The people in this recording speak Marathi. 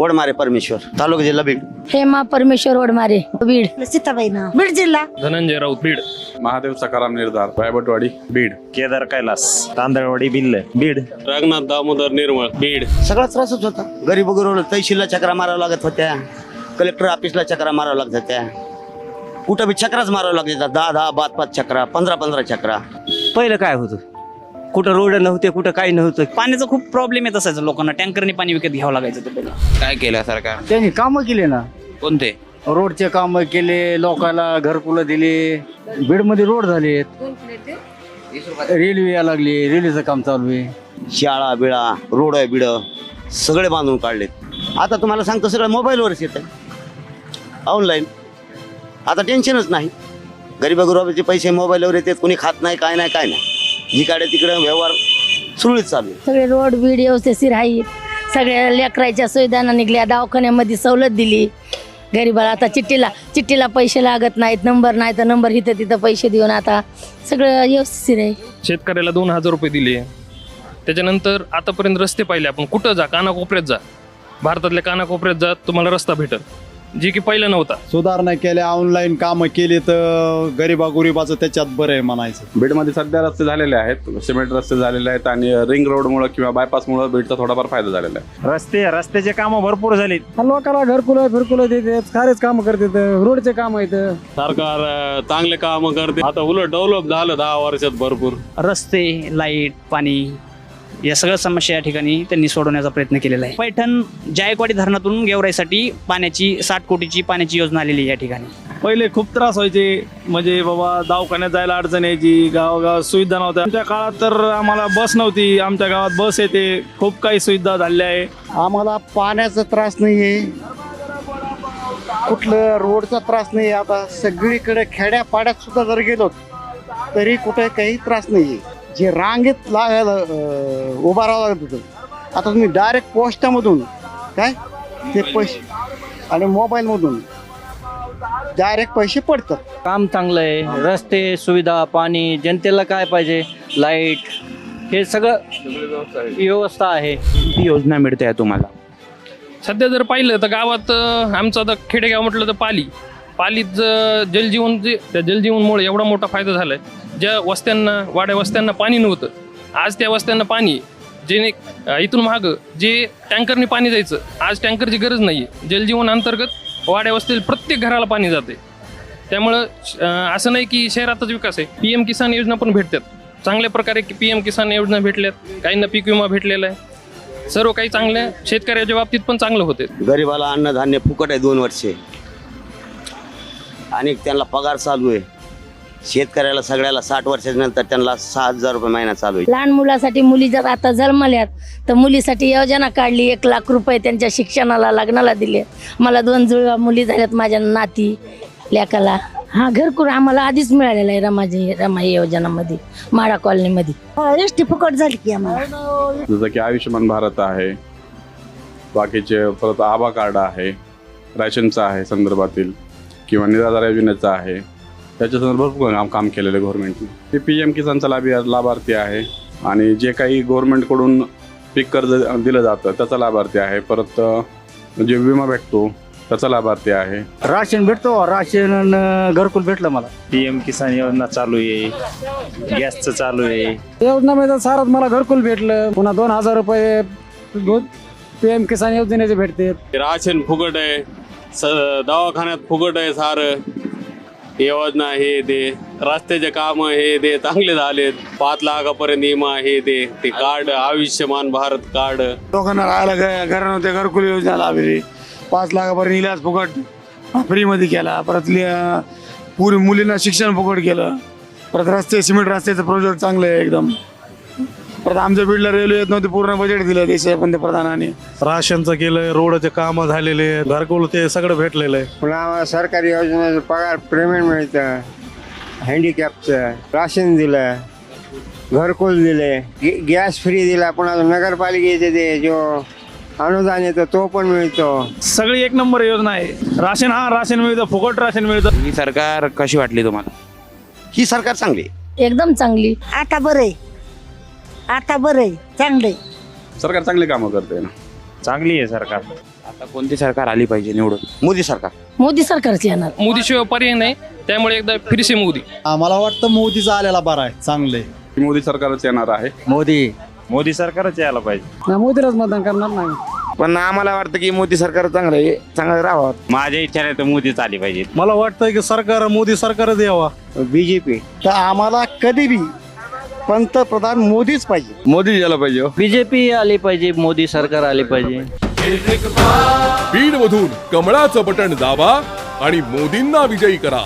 वडमारे परमेश्वर तालुका जिल्हा बीड. हेमा परमेश्वर वडमारे बीड. सीताबाई ना बीड जिल्हा. धनंजय राऊत बीड. महादेव सकाराम निर्धार रायबटवाडी बीड. केदार कैलास. तांदळवाडी बिल्ल बीड. रंगनाथ दामोदर निर्मळ बीड. सगळा त्रासच होता. गरीब वगैरे तहसीलला चक्रा मारावं लागत होत्या. कलेक्टर ऑफिसला चक्रा मारावं लागत होत्या. कुठं बी चक्राच मारावं लागत होत्या दहा दहा पाच पाच चक्रा पंधरा पंधरा चक्रा. पहिलं काय होतं? कुठं रोड नव्हते कुठं काही नव्हतं. पाण्याचा खूप प्रॉब्लेम येत असायचा लोकांना. टँकरने पाणी विकत घ्यावं लागायचं ते पहिलं. काय केलं सरकार? त्यांनी कामं केले ना. कोणते? रोडचे कामं केले लोकांना घरकुलं दिले बीडमध्ये रोड झालेत रेल्वे या लागली रेल्वेचं काम चालू आहे. शाळा बिळा रोड आहे बिड सगळे बांधून काढलेत. आता तुम्हाला सांगतो सगळं मोबाईलवरच येतं ऑनलाईन आता टेन्शनच नाही. गरीब गुरुबाचे पैसे मोबाईलवर येतात कोणी खात नाही काय नाही काय नाही. जिकडे तिकडे व्यवहार सुरळीत चालू आहे. सगळे रोड बीड व्यवस्थित आहेत. सगळ्या लेकराच्या सुविधा निघल्या दवाखान्यामध्ये सवलत दिली. गरीबाला आता चिठ्ठीला चिठ्ठीला पैसे लागत नाहीत नंबर नाही तर नंबर इथं तिथं पैसे देऊन आता सगळं व्यवस्थित आहे. शेतकऱ्याला दोन हजार रुपये दिले. त्याच्यानंतर आतापर्यंत रस्ते पाहिले आपण. कुठं जा? कानाकोपऱ्यात जा. भारतातल्या कानाकोपऱ्यात जा तुम्हाला रस्ता भेटल. जे की पहिला नव्हता. सुधारणा केल्या ऑनलाईन कामं केली तर गरीबा गुरिबाचं त्याच्यात बरं आहे म्हणायचं. बीडमध्ये सध्या रस्ते झालेले आहेत सिमेंट रस्ते झालेले आहेत आणि रिंग रोडमुळे किंवा बायपासमुळे बीडचा थोडाफार फायदा झालेला आहे. रस्ते रस्त्याचे कामं भरपूर झाली लोकांना घरकुलं फिरकुलं देतात सारेच कामं करतात रोडचे काम आहेत. सरकार चांगले काम करते. आता उलट डेव्हलप झालं दहा वर्षात भरपूर. रस्ते लाइट पाणी या सगळ्या समस्या या ठिकाणी त्यांनी सोडवण्याचा प्रयत्न केलेला आहे. पैठण जायकवाडी धरणातून गेवराईसाठी पाण्याची साठ कोटीची पाण्याची योजना आलेली आहे या ठिकाणी. पहिले खूप त्रास व्हायचे. म्हणजे बाबा दवाखान्यात जायला अडचण यायची गावागावात सुविधा नव्हत्या. आमच्या काळात तर आम्हाला बस नव्हती. आमच्या गावात बस येते. खूप काही सुविधा झालेल्या आहे. आम्हाला पाण्याचा त्रास नाही आहे कुठलं रोडचा त्रास नाही आता सगळीकडे खेड्या पाड्यात सुद्धा जर गेलो तरी कुठे काही त्रास नाही आहे जे रांगेत लागायला उभा राहावं लागत होतं. आता तुम्ही डायरेक्ट पोस्टामधून काय? ते पैसे आणि मोबाईलमधून डायरेक्ट पैसे पडतात. काम चांगलं आहे रस्ते सुविधा पाणी जनतेला काय पाहिजे? लाइट हे सगळं व्यवस्था आहे. किती योजना मिळते आहे तुम्हाला? सध्या जर पाहिलं तर गावात अं, आमचं आता खेडेगाव म्हटलं तर पाली. पालीत जलजीवन जे त्या जलजीवनमुळे एवढा मोठा फायदा झालाय. ज्या वस्त्यांना वाड्या वस्त्यांना पाणी नव्हतं. आज त्या वस्त्यांना पाणी जेणे जे इथून माग जे टँकरने पाणी जायचं आज टँकरची गरज नाही आहे जलजीवन अंतर्गत वाड्या वस्तील प्रत्येक घराला पाणी जाते त्यामुळं असं नाही की शहरातच विकास आहे. पी एम किसान योजना पण भेटतात चांगल्या प्रकारे पी एम किसान योजना भेटल्यात. काहींना पीक विमा भेटलेला आहे. सर्व काही चांगल्या शेतकऱ्याच्या बाबतीत पण चांगलं होते गरीबाला अन्नधान्य फुकट आहे दोन वर्षे. आणि त्यांना पगार चालू आहे. शेतकऱ्याला सगळ्याला साठ वर्षाच्या नंतर त्यांना सहा हजार रुपये महिना चालू आहे. लहान मुलासाठी मुली जर आता जन्मल्यात तर मुलीसाठी योजना काढली एक लाख रुपये त्यांच्या शिक्षणाला लग्नाला दिले. मला दोन जुळवा मुली झाल्यात माझ्या नाती लेकाला. हा घरकुल आम्हाला आधीच मिळालेला आहे रमाजी रमाई योजनामध्ये माडा कॉलनीमध्ये. एस टी फुकट झाली की आम्हाला. जसं की आयुष्यमान भारत आहे बाकीचे परत आभा कार्ड आहे रॅशनचं आहे संदर्भातील किंवा निराधार योजनेचं आहे. त्याच्या संदर्भात भरपूर काम काम केलेलं आहे गव्हर्नमेंटने ते पी एम किसानचा लाभी लाभार्थी आहे. आणि जे काही गव्हर्नमेंटकडून पीक कर्ज दिलं जातं त्याचा लाभार्थी आहे. परत जे विमा भेटतो त्याचा लाभार्थी आहे. राशन भेटतो राशन घरकुल भेटलं मला. पी एम किसान योजना चालू आहे. गॅसचं चालू आहे. योजनामध्ये सारात मला घरकुल भेटलं. पुन्हा दोन हजार रुपये पी एम किसान योजनेचे भेटते. राशन फुकट आहे. स दवाखान्यात फुकट आहे सार. योजना हे ते रस्त्याचे काम हे ते चांगले झालेत पाच लाखापर्यंत विमा हे ते ते कार्ड आयुष्यमान भारत कार्ड लोकांना राहायला घर नव्हते घरकुल योजना लाभली पाच लाखापर्यंत इलाज फुकट फ्रीमध्ये केला. परत लि- पुरी मुलींना शिक्षण फुकट केलं. परत रस्ते सिमेंट रस्त्याचं प्रोजेक्ट चांगलं आहे एकदम. परत आमच्या बीडला रेल्वे येत नव्हती पूर्ण बजेट दिलं देशाच्या पंतप्रधानांनी. राशनचं केलंय रोडचे काम झालेले घरकुल ते सगळं भेटलेलं आहे. पुन्हा आम्हाला सरकारी योजनेचं पगार पेमेंट मिळतं. हँडिकॅपचं राशन दिलं घरकुल दिले गे- गॅस फ्री दिला पुन्हा नगरपालिकेचे ते जो अनुदान येतं तो पण मिळतो. सगळी एक नंबर योजना आहे. राशन हा राशन मिळतं फुकट राशन मिळतं. ही सरकार कशी वाटली तुम्हाला? ही सरकार चांगली आहे. एकदम चांगली. आता बरं आहे. आता बरं आहे चांगलं आहे. सरकार चांगली कामं करते ना? चांगली आहे सरकार. आता कोणती सरकार आली पाहिजे निवडून? मोदी सरकार. मोदी सरकारची येणार. मोदीशिवाय पर्याय नाही त्यामुळे एकदा फिरसे मोदी. मला वाटतं मोदीचा आलेला बरा आहे चांगले. मोदी सरकारच येणार आहे. मोदी. मोदी सरकारच यायला पाहिजे. मोदीलाच मतदान करणार नाही. पण आम्हाला वाटतं की मोदी सरकार चांगलं आहे चांगलं राहावं. माझ्या इच्छा नाही तर मोदीच आली पाहिजे. मला वाटतं की सरकार मोदी सरकारच यावा. बीजेपी. तर आम्हाला कधी बी पंतप्रधान मोदीच पाहिजे. मोदी यायला पाहिजे बीजेपी आली पाहिजे मोदी सरकार आले पाहिजे. बीड मधून कमळाचं बटण दाबा आणि मोदींना विजयी करा.